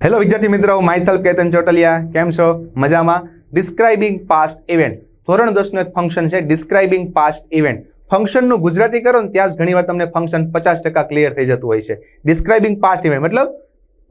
Hello વિદ્યાર્થી મિત્રો my self Ketan Chotaliya. કેમ છો? મજામાં? ડિસ્ક્રાઇબિંગ પાસ્ટ ઇવેન્ટ ધોરણ દસનું એક ફંક્શન છે ડિસ્ક્રાઇબિંગ પાસ્ટ ઇવેન્ટ ફંક્શનનું ગુજરાતી કરો ને ત્યાં જ ઘણીવાર તમને ફંક્શન પચાસ ટકા ક્લિયર થઈ જતું હોય છે. ડિસ્ક્રાઇબિંગ પાસ્ટ ઇવેન્ટ મતલબ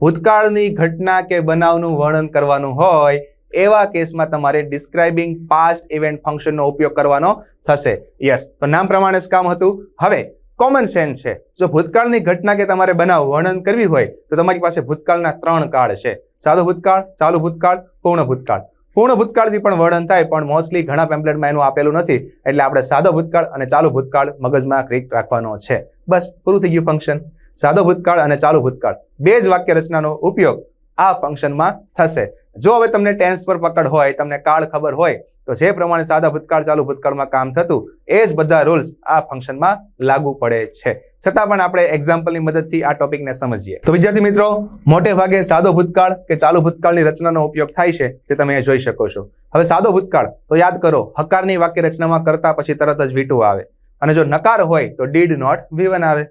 ભૂતકાળની ઘટના કે બનાવનું વર્ણન કરવાનું હોય, એવા કેસમાં તમારે ડિસ્ક્રાઇબિંગ પાસ્ટ ઇવેન્ટ ફંક્શનનો ઉપયોગ કરવાનો થશે. યસ તો નામ પ્રમાણે જ કામ હતું. હવે કોમન સેન્સ છે. જો ભૂતકાળની ઘટના કે તમારે બનાવ વર્ણન કરવી હોય, તો તમારી પાસે ભૂતકાળના ત્રણ કાળ છે. સાદો ભૂતકાળ, ચાલુ ભૂતકાળ, પૂર્ણ ભૂતકાળ. પૂર્ણ ભૂતકાળથી પણ વર્ણન થાય, પણ મોસ્ટલી ઘણા પેમ્પલેટમાં એનું આપેલું નથી. એટલે આપણે સાદો ભૂતકાળ અને ચાલુ ભૂતકાળ મગજમાં ક્રિક રાખવાનો છે. બસ, પૂરું થઈ ગયું ફંક્શન સાદો ભૂતકાળ અને ચાલુ ભૂતકાળ. બે જ વાક્ય રચનાનો ઉપયોગ આ ફંક્શનમાં થશે. જો હવે તમને ટેન્સ પર પકડ હોય, તમને કાળ ખબર હોય, તો જે પ્રમાણે સાદા ભૂતકાળ ચાલુ ભૂતકાળમાં કામ થતું, એ જ બધા રૂલ્સ આ ફંક્શનમાં લાગુ પડે છે. છતાં પણ આપણે એક્ઝામ્પલની મદદથી આ ટોપિકને સમજીએ. તો વિદ્યાર્થી મિત્રો, મોટે ભાગે સાદો ભૂતકાળ કે ચાલુ ભૂતકાળની રચનાનો ઉપયોગ થાય છે, જે તમે એ જોઈ શકો છો. હવે સાદો ભૂતકાળ, તો યાદ કરો, હકારની વાક્ય રચનામાં કરતા પછી તરત જ વીટું આવે. અને જો નકાર હોય, તો ડીડ નોટ વી આવે.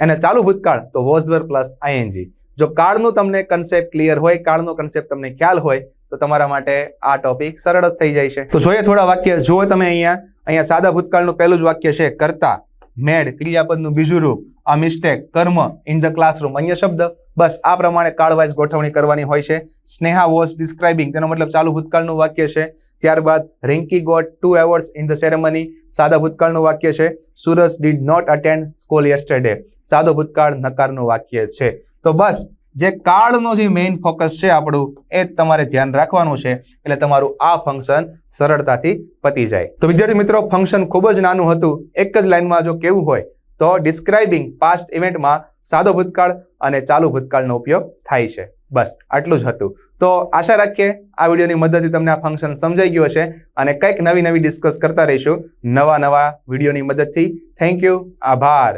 અને ચાલુ ભૂતકાળ તો વોઝ વર પ્લસ આઈએનજી જો કાળનું તમને કન્સેપ્ટ ક્લિયર હોય, કાળનો કન્સેપ્ટ તમને ખ્યાલ હોય, તો તમારા માટે આ ટોપિક સરળ જ થઈ જાય છે. તો જોઈએ થોડા વાક્ય. જુઓ તમે અહીંયા. અહીંયા સાદા ભૂતકાળનું પહેલું જ વાક્ય છે, કરતા મેડ ક્રિયાપદનું બીજું રૂપ આ મિસ્ટેક કર્મ ઇન ધ ક્લાસરૂમ અન્ય શબ્દ. બસ આ પ્રમાણે કાળવાઇઝ ગોઠવણી કરવાની હોય છે. સ્નેહા વોઝ ડિસ્ક્રાઇબિંગ તેનો મતલબ ચાલુ ભૂતકાળનું વાક્ય છે. ત્યારબાદ Rinki got two awards in the ceremony સાદા ભૂતકાળનું વાક્ય છે. Suraj did not attend school yesterday સાદો ભૂતકાળ નકારનું વાક્ય છે. તો બસ, જે કાળનો જે મેઇન ફોકસ છે આપણું, એ તમારે ધ્યાન રાખવાનું છે. એટલે તમારું આ ફંક્શન સરળતાથી પતી જાય. તો વિદ્યાર્થી મિત્રો ફંક્શન ખૂબ જ નાનું હતું. એક જ લાઇનમાં જો કેવું હોય તો ડિસ્ક્રાઇબિંગ પાસ્ટ ઇવેન્ટમાં સાદો ભૂતકાળ અને ચાલુ ભૂતકાળનો ઉપયોગ થાય છે. બસ, આટલું જ હતું. તો આશા રાખીએ આ વિડીયોની મદદથી તમને આ ફંક્શન સમજાઈ ગયું હશે અને કંઈક નવી નવી ડિસ્કસ કરતા રહીશું નવા નવા વિડીયોની મદદથી. થેન્ક યુ આભાર.